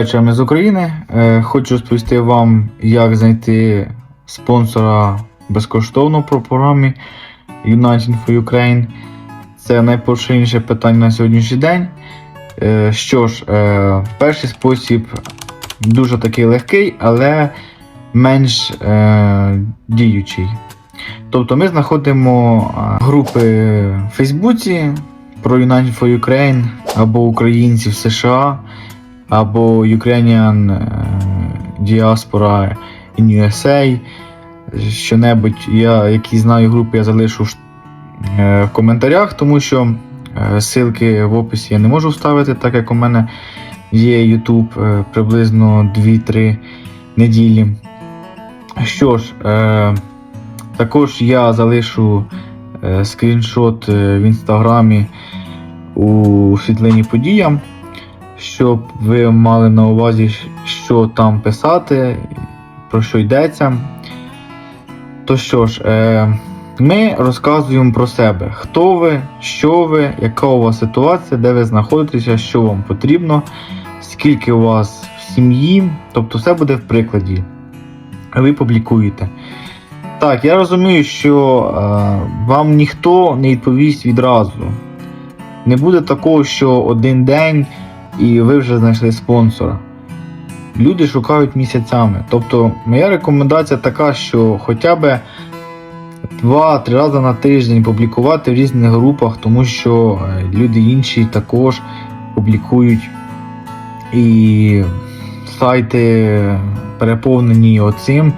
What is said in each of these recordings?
Речами з України. Е, Хочу розповісти вам, як знайти спонсора безкоштовно по програмі United for Ukraine. Це найпоширеніше питання на сьогоднішній день. Е, Що ж, е, перший спосіб дуже такий легкий, але менш діючий. Тобто ми знаходимо групи в Фейсбуці про United for Ukraine або українців США або Ukrainian е, Diaspora in USA. Що-небудь, я, які знаю групи, я залишу е, в коментарях, тому що е, ссылки в описі я не можу вставити, так як у мене є YouTube приблизно 2-3 неділі. Що ж, також я залишу скріншот в інстаграмі у світлині подіям щоб ви мали на увазі, що там писати, про що йдеться. То що ж, е, ми розказуємо про себе, хто ви, що ви, яка у вас ситуація, де ви знаходитеся, що вам потрібно, скільки у вас в сім'ї, тобто все буде в прикладі. Ви публікуєте. Так, я розумію, що е, вам ніхто не відповість відразу. Не буде такого, що один день і ви вже знайшли спонсора. Люди шукають місяцями. Тобто, моя рекомендація така, що хоча б 2-3 рази на тиждень публікувати в різних групах, тому що е, люди інші також публікують і сайти переповнені оцим,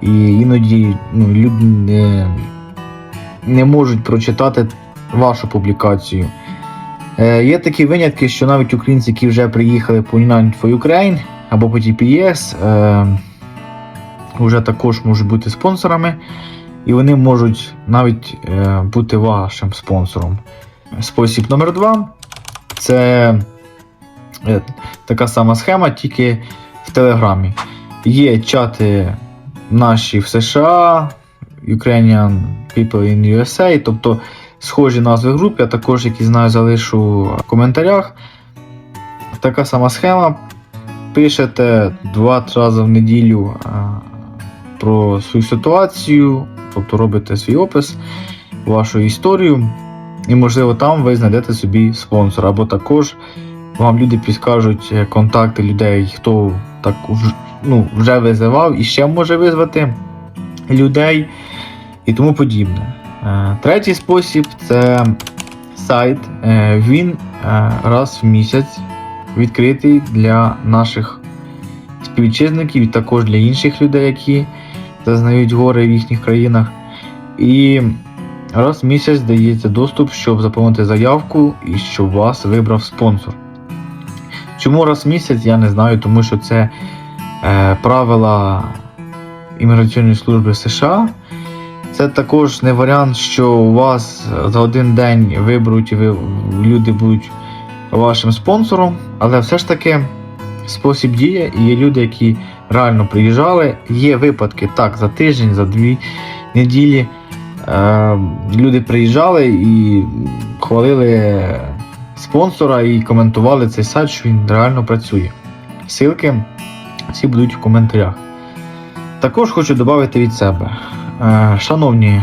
і іноді ну, люди не, не можуть прочитати вашу публікацію. Е, Є такі винятки, що навіть українці, які вже приїхали по United for Ukraine або по TPS, е, вже також можуть бути спонсорами, і вони можуть навіть е, бути вашим спонсором. Спосіб номер два це е, така сама схема, тільки в Телеграмі. Є чати наші в США, Ukrainian People in USA, тобто схожі назви груп, я також, які знаю, залишу в коментарях. Така сама схема. Пишете 2-3 рази в неділю про свою ситуацію, тобто робите свій опис, вашу історію, і, можливо, там ви знайдете собі спонсора. Або також вам люди підскажуть е, контакти людей, хто так ну, вже визивав і ще може визвати людей і тому подібне. Е, Третій спосіб це сайт. Е, Він е, раз в місяць відкритий для наших співвітчизників і також для інших людей, які зазнають гори в їхніх країнах. І раз в місяць дається доступ, щоб заповнити заявку і щоб вас вибрав спонсор. Чому раз в місяць, я не знаю, тому що це е, правила імміграційної служби США. Це також не варіант, що у вас за один день виберуть і ви, люди будуть вашим спонсором, але все ж таки спосіб діє, і є люди, які реально приїжджали. Є випадки так, за тиждень, за дві неділі е, люди приїжджали і хвалили спонсора і коментували цей сайт, що він реально працює. Ссылки всі будуть в коментарях. Також хочу додати від себе. Е, Шановні,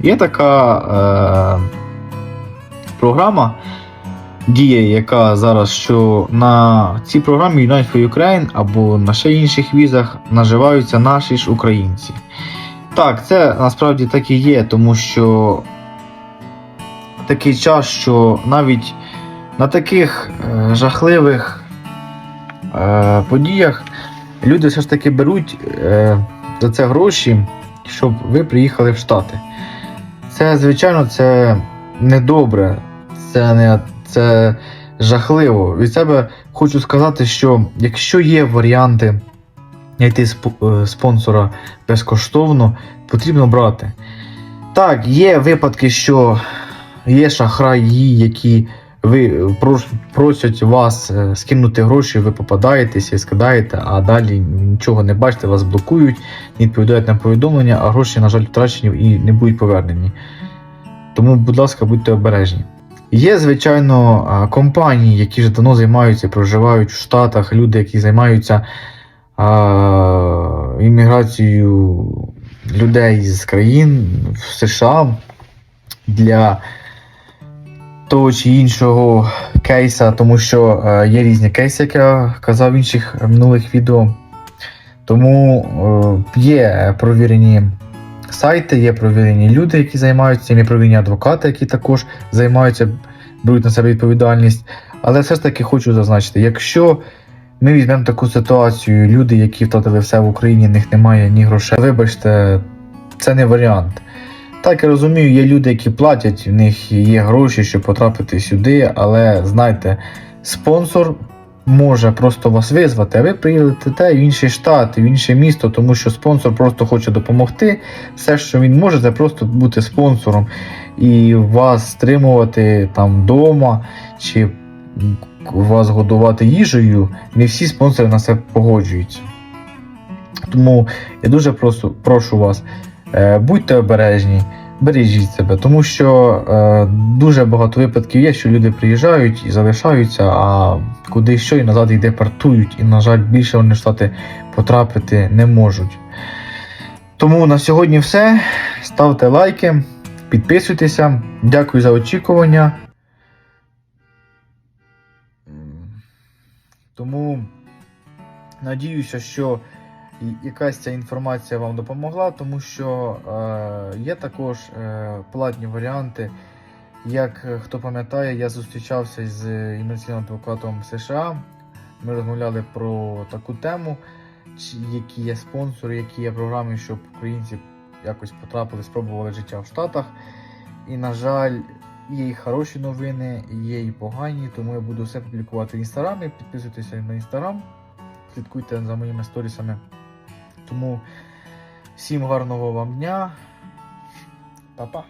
є така е, програма діє, яка зараз що на цій програмі Unite for Ukraine або на ще інших візах наживаються наші ж українці. Так, це насправді так і є, тому що такий час, що навіть на таких е, жахливих подіях люди все ж таки беруть за це гроші щоб ви приїхали в Штати. Це, звичайно, це недобре, це не це жахливо. Від себе хочу сказати, що якщо є варіанти знайти е, спонсора безкоштовно, потрібно брати. Так, є випадки, що є шахраї, які ви просять вас е, скинути гроші, ви попадаєтеся і скидаєте, а далі нічого не бачите, вас блокують, не відповідають на повідомлення, а гроші, на жаль, втрачені і не будуть повернені. Тому, будь ласка, будьте обережні. Є, звичайно, компанії, які вже давно займаються, проживають в Штатах, люди, які займаються а, імміграцією людей з країн в США для того чи іншого кейса, тому що е, є різні кейси, як я казав в інших минулих відео. Тому е, є провірені сайти, є провірені люди, які займаються, є провірені адвокати, які також займаються, беруть на себе відповідальність. Але все ж таки хочу зазначити, якщо ми візьмемо таку ситуацію, люди, які втратили все в Україні, в них немає ні грошей, вибачте, це не варіант. Так, я розумію, є люди, які платять, в них є гроші, щоб потрапити сюди, але знаєте, спонсор може просто вас визвати, а ви приїдете в інший штат, в інше місто, тому що спонсор просто хоче допомогти. Все, що він може, це просто бути спонсором і вас стримувати там вдома, чи вас годувати їжею. Не всі спонсори на це погоджуються. Тому я дуже прошу, прошу вас, будьте обережні, бережіть себе, тому що е, дуже багато випадків є, що люди приїжджають і залишаються, а куди що і назад їх депортують, і, на жаль, більше вони в штати потрапити не можуть. Тому на сьогодні все. Ставте лайки, підписуйтеся. Дякую за очікування. Тому надіюся, що і- якась ця інформація вам допомогла, тому що е, є також е, платні варіанти. Як е, хто пам'ятає, я зустрічався з імміграційним адвокатом США. Ми розмовляли про таку тему, які є спонсори, які є програми, щоб українці якось потрапили, спробували життя в Штатах. І, на жаль, є і хороші новини, є і погані, тому я буду все публікувати в інстаграмі. Підписуйтеся на інстаграм, слідкуйте за моїми сторісами. Тому всім гарного вам дня. Па-па.